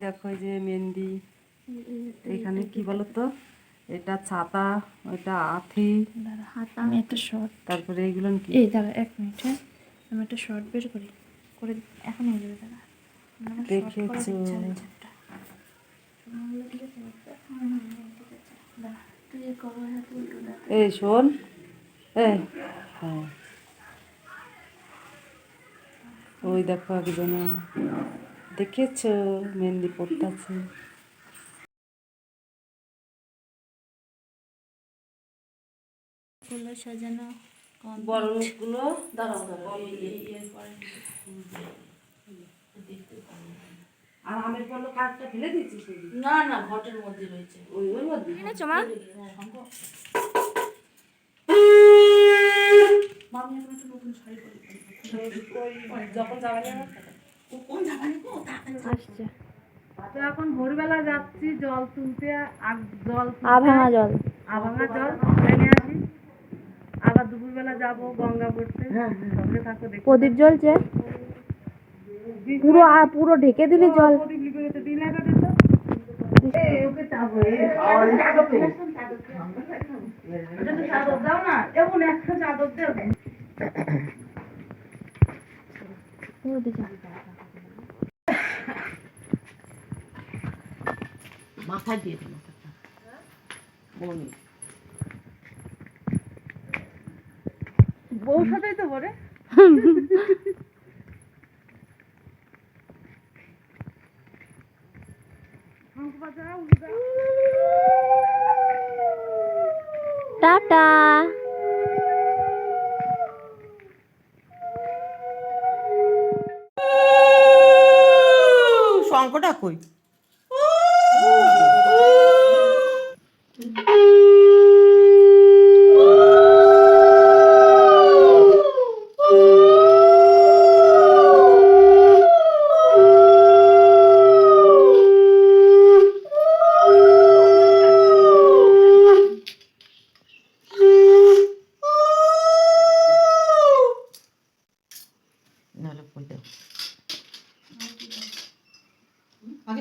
দেখো যে মেহেন্দি এখানে কি বলতো? এটা ছাতা এটা আথি আমি একটা শর্ট তারপরে এইগুলো কি? এই দাঁড়া এক মিনিট হ্যাঁ? আমি একটা শর্ট বের করি। করে এখন হয়ে যাবে দাঁড়া। দেখেছ। এই শোন। এই। হ্যাঁ। ওই দেখো একজনে। দেখেছ মেহেন্দি পড়তেছে ফুলে সাজানো বড় লোকগুলো দাঁড়াও দাঁড়াও। ফেলে দিচ্ছিস না না ঘটের মধ্যে রয়েছে। ওই ওই মধ্যে। এনেছো মা? মামি এখন একটা নতুন শাড়ি পরে। যখন যাবে কোন জামানি আসছে। তো এখন ভোরবেলা যাচ্ছি জল তুলতে জল আভাঙা জল। আভাঙা জল এনে আসি। আবার দুপুরবেলা যাব গঙ্গা পড়তে সঙ্গে থাকো প্রদীপ জ্বলছে? পুরো পুরো ঢেকে দিলি জল? মাথায় দিয়ে দিল বনি বউ সাথেই তো বলে। টাটা। শঙ্কটা কই?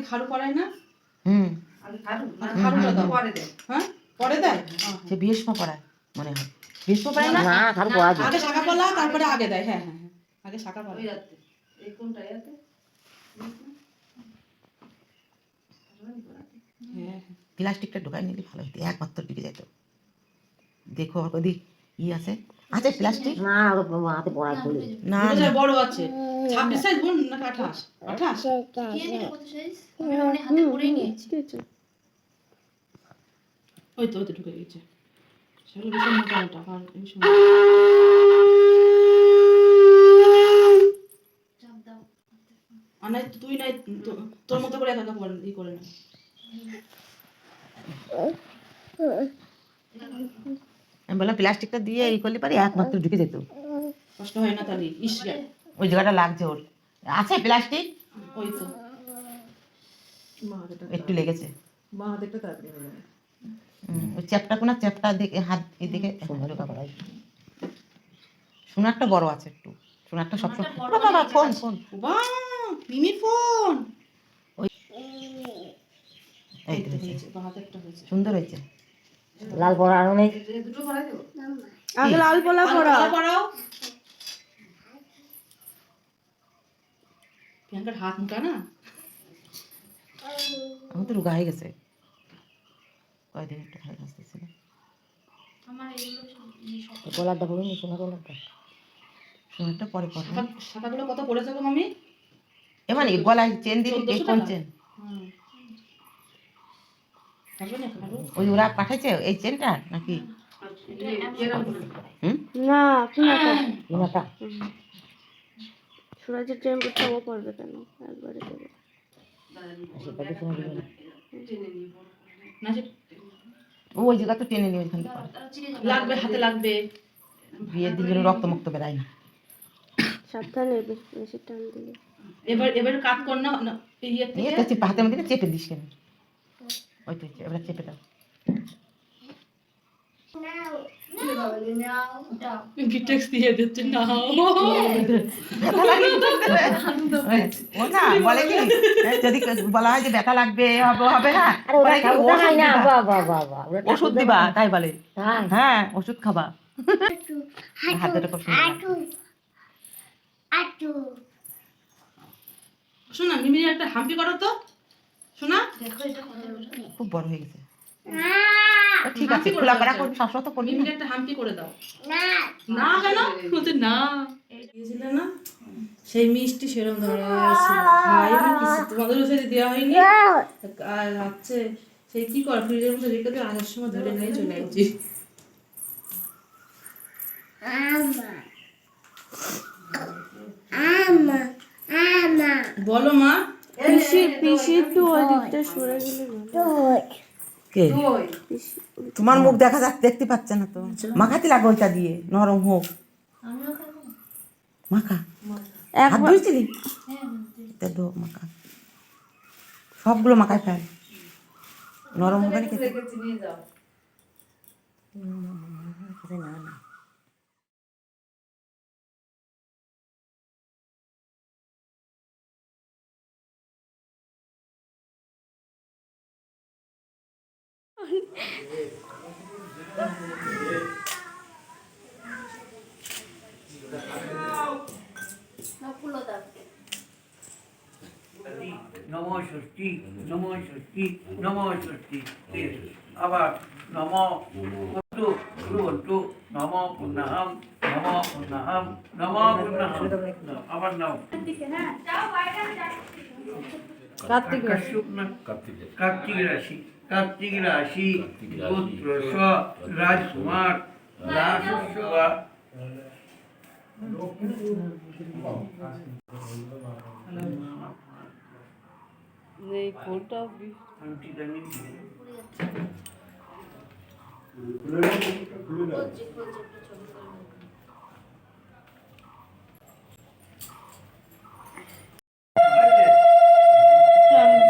খাড়ু না? হুম। খাড়ুটা দাও পরে দে হ্যাঁ? পরে দেয়? সে ভীষ্ম পড়ায় মনে হয়। ভীষ্ম পড়ায় না? না খারাপ পড়া আগে শাখা পলা তারপরে আগে দেয়। হ্যাঁ হ্যাঁ হ্যাঁ। আগে শাখা পলা এই কোনটা এতে হ্যাঁ প্লাস্টিকটা ঢোকাই নিলে ভালো হতো একমাত্র ঢুকে যেত। দেখো ওদি ই আছে। আছে প্লাস্টিক? না হাতে পড়া খুলে না না। বড় আছে। ছাব্বিশ সাইজ বোন না আঠাশ? আঠাশ? ওই তো ওই তো ঢুকে গেছে। সেগুলো ভীষণ মোটা মোটা আর ভীষণ তুই নাই তো- তোর মতো করে একা একা ই করে না। আমি বললাম প্লাস্টিকটা দিয়ে ই করলে পারি একমাত্র ঢুকে যেত। কষ্ট হয় না তাহলে ইস ওই জায়গাটা লাগছে ওর। আছে প্লাস্টিক? ওই তো। একটু লেগেছে। ওই চ্যাপটা কোনা চ্যাপটা দিকে হাত এদিকে ঢোকা করা সোনারটা বড় আছে একটু। সোনারটা ও বাবা ফোন ফোন। বাহ মিমির ফোন। এই সুন্দর হয়েছে। লাল পড়া আরও নেই আগে লাল পোলা পড়াও পড়াও। প্রিয়াঙ্কার হাত মুটা না? আমার তো রোগা হয়ে গেছে। কয়দিন একটু ভালো আসতেছিল কলারটা পড়ুন সোনা কলারটা সোনারটা পরে পরে শাখাগুলো কত গো মামি? এবার এই গলায় চেন দিবি কোন চেন ওই ওরা পাঠাইছে এই চেনটা নাকি? হুম? না কিনাটা সুরাজের টেম্পুরটাও পড়বে কেন? একবারে দেবে ও ওই জায়গা তো টেনে নিয়ে ওইখান লাগবে হাতে লাগবে। বিয়ের দিন রক্ত মুক্ত বেড়ায় না। সাবধানে বেশি বেশি টান দিলে। এবার এবার কাট কর না না, ইয়েতে নিয়ে তো চেপে হাতের মধ্যে চেপে দিস কেন? ওই তো এবার চেপে দাও গিটেক্স দিয়ে দিচ্ছে না ও না বলে কি হ্যাঁ, যদি বলা হয় যে ব্যথা লাগবে হবে না ওষুধ দিবা। তাই বলে হ্যাঁ হ্যাঁ ওষুধ খাবা হাত দুটো খুব সুন্দর শোনা মিমির একটা হাম্পি করো তো শোনা? খুব বড় হয়ে গেছে। ঠিক আছে খোলা করা করবি সবসময় তো করবি না। একটা করে দাও। না। কেন? বলছে না। দিয়েছিলে না? সেই মিষ্টি সেরকম ধরা আছে। খাইনি কিছু। তোমাদের সাথে দেওয়া হয়নি? আর হচ্ছে সেই কি কর ফ্রিজের মধ্যে রেখে দিয়ে আসার সময় ধরে নিয়ে চলে আসছি বলো মা। পিসি পিসি একটু ওই দিকটা সরে গেলে কে? তোমার মুখ দেখা যাচ্ছে দেখতে পাচ্ছে না তো। মাখাতে লাগবে ওইটা দিয়ে নরম হোক। মাখা। হাত ধুয়েছিলি তা ধো মাখা। সবগুলো মাখায় ফেল। নরম হবে না খেতে? না না। নম ষষ্ঠী নম ষষ্ঠী নম ষষ্ঠী আবার নম অন্তু অন্তু নম পুণ্যাহম নম পুণ্যাহম নম পুণ্যাহম আবার নাম কার্তিক কার্তিক রাশি। কার্তিক রাশি পুত্র স রাজকুমার রাজস্ব এই ফুলটা আংটি দানি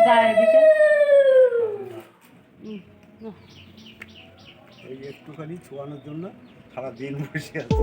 যায় এদিকে এই ছোয়ানোর জন্য সারা দিন বসে আছে।